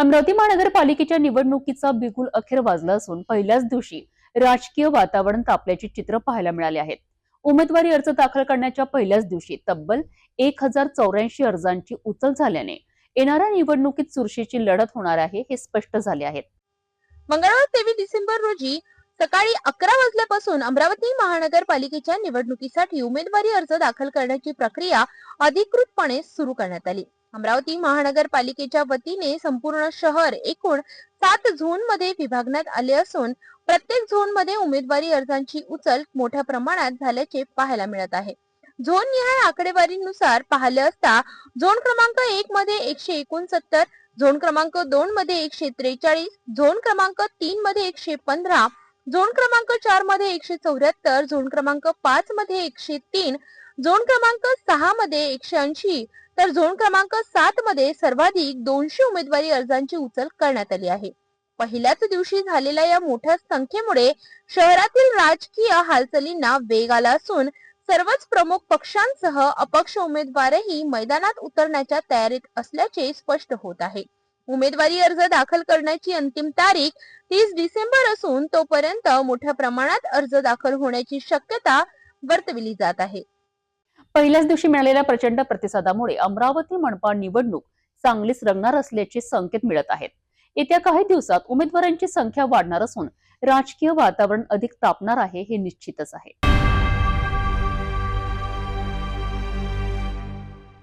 अमरावती महानगरपालिकेच्या निवडणुकीचा बिगुल अखेर वाजला असून पहिल्याच दिवशी राजकीय वातावरण तापल्याचे चित्र पाहायला मिळाले आहेत. उमेदवारी अर्ज दाखल करण्याच्या पहिल्याच दिवशी तब्बल एक हजार चौऱ्याऐंशी अर्जांची उचल झाल्याने येणाऱ्या निवडणुकीत चुरशीची लढत होणार आहे हे स्पष्ट झाले आहे मंगळवार तेवीस डिसेंबर रोजी सकाळी अकरा वाजल्यापासून अमरावती महानगरपालिकेच्या निवडणुकीसाठी उमेदवारी अर्ज दाखल करण्याची प्रक्रिया अधिकृतपणे सुरू करण्यात आली. अमरावती महानगरपालिकेच्या वतीने संपूर्ण शहर एकूण सात झोनमध्ये विभागण्यात आले असून प्रत्येक झोनमध्ये उमेदवारी अर्जांची उचल मोठ्या प्रमाणात झाल्याचे पाहायला मिळत आहे. झोन निहाय आकडेवारीनुसार पाहिले असता झोन क्रमांक एक मध्ये एकशे एकोणसत्तर झोन क्रमांक दोन मध्ये एकशे त्रेचाळीस झोन क्रमांक तीन मध्ये एकशे पंधरा झोन क्रमांक चारमध्ये एकशे चौऱ्याहत्तर झोन क्रमांक पाच मध्ये एकशे तीन झोन क्रमांक सहा मध्ये एकशे ऐंशी तर झोन क्रमांक सात मध्ये सर्वाधिक दोनशे उमेदवारी अर्जांची उचल करण्यात आली आहे. पहिल्याच दिवशी झालेल्या या मोठ्या संख्येमुळे शहरातील राजकीय हालचालींना वेग आला असून सर्वच प्रमुख पक्षांसह अपक्ष उमेदवारही मैदानात उतरण्याच्या तयारीत असल्याचे स्पष्ट होत आहे. उमेदवारी अर्ज दाखल करण्याची अंतिम तारीख तीस डिसेंबर असून तोपर्यंत मोठ्या प्रमाणात अर्ज दाखल होण्याची शक्यता वर्तविली जात आहे. पहिल्याच दिवशी मिळालेल्या प्रचंड प्रतिसादामुळे अमरावती मनपा निवडणूक चांगलीच रंगणार असल्याचे संकेत मिळत आहेत. येत्या काही दिवसात उमेदवारांची संख्या वाढणार असून राजकीय वातावरण अधिक तापणार आहे हे निश्चितच आहे.